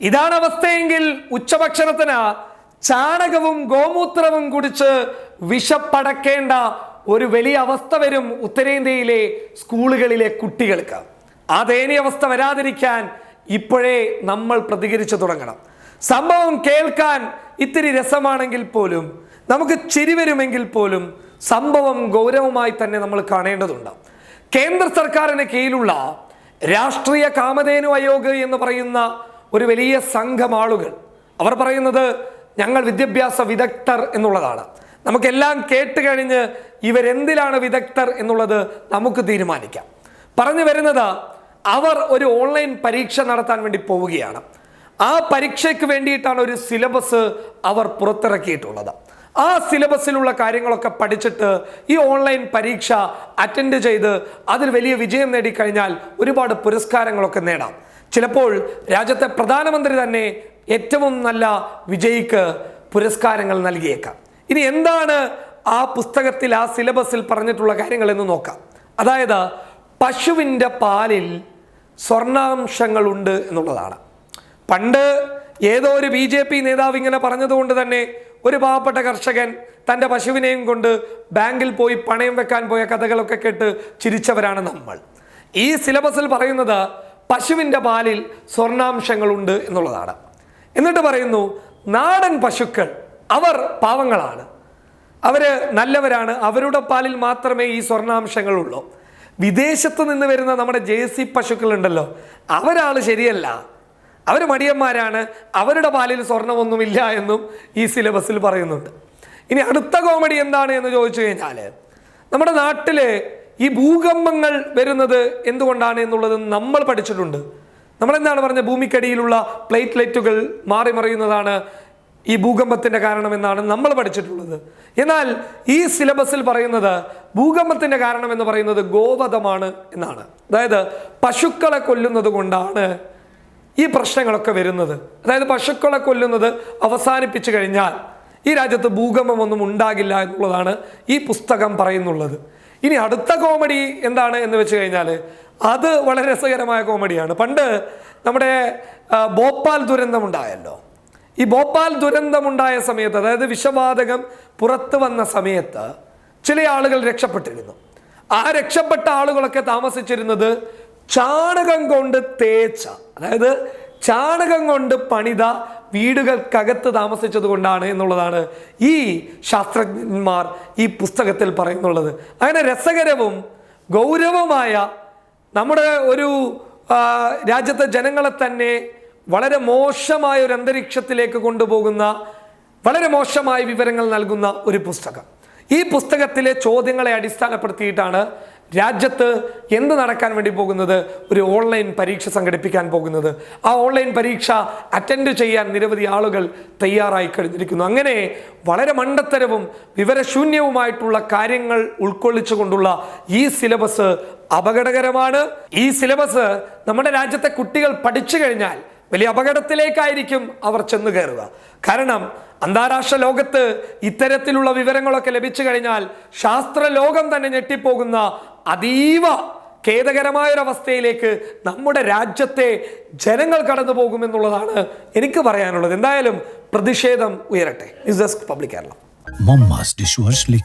ഇതാണ് അവസ്ഥയെങ്കിൽ ഉച്ചഭക്ഷണത്തിന് ചാണകവും ഗോമൂത്രവും കുടിച്ച് വിഷപ്പടക്കേണ്ട ഒരു വലിയ അവസ്ഥ വരും ഉത്തരേന്ത്യയിലെ സ്കൂളുകളിലെ കുട്ടികൾക്ക്. ആ ദയനീയ അവസ്ഥ വരാതിരിക്കാൻ ഇപ്പോഴേ നമ്മൾ പ്രതികരിച്ചു തുടങ്ങണം. സംഭവം കേൾക്കാൻ ഇത്തിരി രസമാണെങ്കിൽ പോലും നമുക്ക് ചിരി വരുമെങ്കിൽ പോലും സംഭവം ഗൗരവമായി തന്നെ നമ്മൾ കാണേണ്ടതുണ്ട്. കേന്ദ്ര സർക്കാരിന് കീഴിലുള്ള രാഷ്ട്രീയ കാമധേനു ആയോഗ് എന്ന് പറയുന്ന ഒരു വലിയ സംഘം ആളുകൾ അവർ പറയുന്നത് ഞങ്ങൾ വിദ്യാഭ്യാസ വിദഗ്ധർ എന്നുള്ളതാണ്. നമുക്കെല്ലാം കേട്ട് കഴിഞ്ഞ് ഇവരെന്തിലാണ് വിദഗ്ധർ എന്നുള്ളത് നമുക്ക് തീരുമാനിക്കാം. പറഞ്ഞു വരുന്നത് അവർ ഒരു ഓൺലൈൻ പരീക്ഷ നടത്താൻ വേണ്ടി പോവുകയാണ്. ആ പരീക്ഷയ്ക്ക് വേണ്ടിയിട്ടാണ് ഒരു സിലബസ് അവർ പുറത്തിറക്കിയിട്ടുള്ളത്. ആ സിലബസിലുള്ള കാര്യങ്ങളൊക്കെ പഠിച്ചിട്ട് ഈ ഓൺലൈൻ പരീക്ഷ അറ്റൻഡ് ചെയ്ത് അതിൽ വലിയ വിജയം നേടിക്കഴിഞ്ഞാൽ ഒരുപാട് പുരസ്കാരങ്ങളൊക്കെ നേടാം. ചിലപ്പോൾ രാജ്യത്തെ പ്രധാനമന്ത്രി തന്നെ ഏറ്റവും നല്ല വിജയിക്ക് പുരസ്കാരങ്ങൾ നൽകിയേക്കാം. ഇനി എന്താണ് ആ പുസ്തകത്തിൽ ആ സിലബസിൽ പറഞ്ഞിട്ടുള്ള കാര്യങ്ങൾ എന്ന് നോക്കാം. അതായത് പശുവിന്റെ പാലിൽ സ്വർണാംശങ്ങളുണ്ട് എന്നുള്ളതാണ്. പണ്ട് ഏതോ ഒരു ബി ജെ പി നേതാവ് ഇങ്ങനെ പറഞ്ഞതുകൊണ്ട് തന്നെ ഒരു പാവപ്പെട്ട കർഷകൻ തന്റെ പശുവിനെയും കൊണ്ട് ബാങ്കിൽ പോയി പണയം വെക്കാൻ പോയ കഥകളൊക്കെ കേട്ട് ചിരിച്ചവരാണ് നമ്മൾ. ഈ സിലബസിൽ പറയുന്നത് പശുവിന്റെ പാലിൽ സ്വർണാംശങ്ങളുണ്ട് എന്നുള്ളതാണ്. എന്നിട്ട് പറയുന്നു നാടൻ പശുക്കൾ അവർ പാവങ്ങളാണ്. അവർ നല്ലവരാണ് അവരുടെ പാലിൽ മാത്രമേ ഈ സ്വർണാംശങ്ങളുള്ളൂ വിദേശത്ത് നിന്ന് വരുന്ന നമ്മുടെ ജേഴ്സി പശുക്കളുണ്ടല്ലോ അവരാൾ ശരിയല്ല. അവർ മടിയന്മാരാണ്. അവരുടെ പാലിൽ സ്വർണമൊന്നുമില്ല എന്നും ഈ സിലബസിൽ പറയുന്നുണ്ട്. ഇനി അടുത്ത കോമഡി എന്താണ് എന്ന് ചോദിച്ചു കഴിഞ്ഞാൽ നമ്മുടെ നാട്ടിൽ ഈ ഭൂകമ്പങ്ങൾ വരുന്നത് എന്തുകൊണ്ടാണ് എന്നുള്ളത് നമ്മൾ പഠിച്ചിട്ടുണ്ട്. നമ്മളെന്താണ് പറഞ്ഞത്? ഭൂമിക്കടിയിലുള്ള പ്ലേറ്റ്ലെറ്റുകൾ മാറി മറിയുന്നതാണ് ഈ ഭൂകമ്പത്തിന്റെ കാരണം എന്നാണ് നമ്മൾ പഠിച്ചിട്ടുള്ളത്. എന്നാൽ ഈ സിലബസിൽ പറയുന്നത് ഭൂകമ്പത്തിന്റെ കാരണം എന്ന് പറയുന്നത് ഗോവധമാണ് എന്നാണ്. അതായത് പശുക്കളെ കൊല്ലുന്നത് കൊണ്ടാണ് ഈ പ്രശ്നങ്ങളൊക്കെ വരുന്നത്. അതായത് പശുക്കളെ കൊല്ലുന്നത് അവസാനിപ്പിച്ചു കഴിഞ്ഞാൽ ഈ രാജ്യത്ത് ഭൂകമ്പമൊന്നും ഉണ്ടാകില്ല എന്നുള്ളതാണ് ഈ പുസ്തകം പറയുന്നുള്ളത്. ഇനി അടുത്ത കോമഡി എന്താണ് എന്ന് വെച്ച് കഴിഞ്ഞാൽ അത് വളരെ രസകരമായ കോമഡിയാണ് പണ്ട് നമ്മുടെ ഭോപ്പാൽ ദുരന്തമുണ്ടായല്ലോ. ഈ ഭോപ്പാൽ ദുരന്തമുണ്ടായ സമയത്ത് അതായത് വിഷവാതകം പുറത്തു വന്ന സമയത്ത് ചില ആളുകൾ രക്ഷപ്പെട്ടിരുന്നു. ആ രക്ഷപ്പെട്ട ആളുകളൊക്കെ താമസിച്ചിരുന്നത് ചാണകം കൊണ്ട് തേച്ച അതായത് ചാണകം കൊണ്ട് പണിത വീടുകൾക്കകത്ത് താമസിച്ചത് കൊണ്ടാണ് എന്നുള്ളതാണ് ഈ ശാസ്ത്രജ്ഞന്മാർ ഈ പുസ്തകത്തിൽ പറയുന്നുള്ളത്. അങ്ങനെ രസകരവും ഗൗരവമായ നമ്മുടെ ഒരു രാജ്യത്തെ ജനങ്ങളെ തന്നെ വളരെ മോശമായ ഒരു അന്തരീക്ഷത്തിലേക്ക് കൊണ്ടുപോകുന്ന വളരെ മോശമായ വിവരങ്ങൾ നൽകുന്ന ഒരു പുസ്തകം. ഈ പുസ്തകത്തിലെ ചോദ്യങ്ങളെ അടിസ്ഥാനപ്പെടുത്തിയിട്ടാണ് രാജ്യത്ത് എന്ത് നടക്കാൻ വേണ്ടി പോകുന്നത്? ഒരു ഓൺലൈൻ പരീക്ഷ സംഘടിപ്പിക്കാൻ പോകുന്നത്. ആ ഓൺലൈൻ പരീക്ഷ അറ്റൻഡ് ചെയ്യാൻ നിരവധി ആളുകൾ തയ്യാറായി കഴിഞ്ഞിരിക്കുന്നു. അങ്ങനെ വളരെ മണ്ടത്തരവും വിവരശൂന്യവുമായിട്ടുള്ള കാര്യങ്ങൾ ഉൾക്കൊള്ളിച്ചുകൊണ്ടുള്ള ഈ സിലബസ് അപകടകരമാണ്. ഈ സിലബസ് നമ്മുടെ രാജ്യത്തെ കുട്ടികൾ പഠിച്ചു കഴിഞ്ഞാൽ വലിയ അപകടത്തിലേക്കായിരിക്കും അവർ ചെന്നു കയറുക. കാരണം അന്താരാഷ്ട്ര ലോകത്ത് ഇത്തരത്തിലുള്ള വിവരങ്ങളൊക്കെ ലഭിച്ചു കഴിഞ്ഞാൽ ശാസ്ത്ര ലോകം തന്നെ ഞെട്ടിപ്പോകുന്ന അതീവ ഖേദകരമായൊരവസ്ഥയിലേക്ക് നമ്മുടെ രാജ്യത്തെ ജനങ്ങൾ കടന്നു പോകുമെന്നുള്ളതാണ് എനിക്ക് പറയാനുള്ളത്. എന്തായാലും പ്രതിഷേധം ഉയരട്ടെ. Desk public Keralam. Momma's dishwash.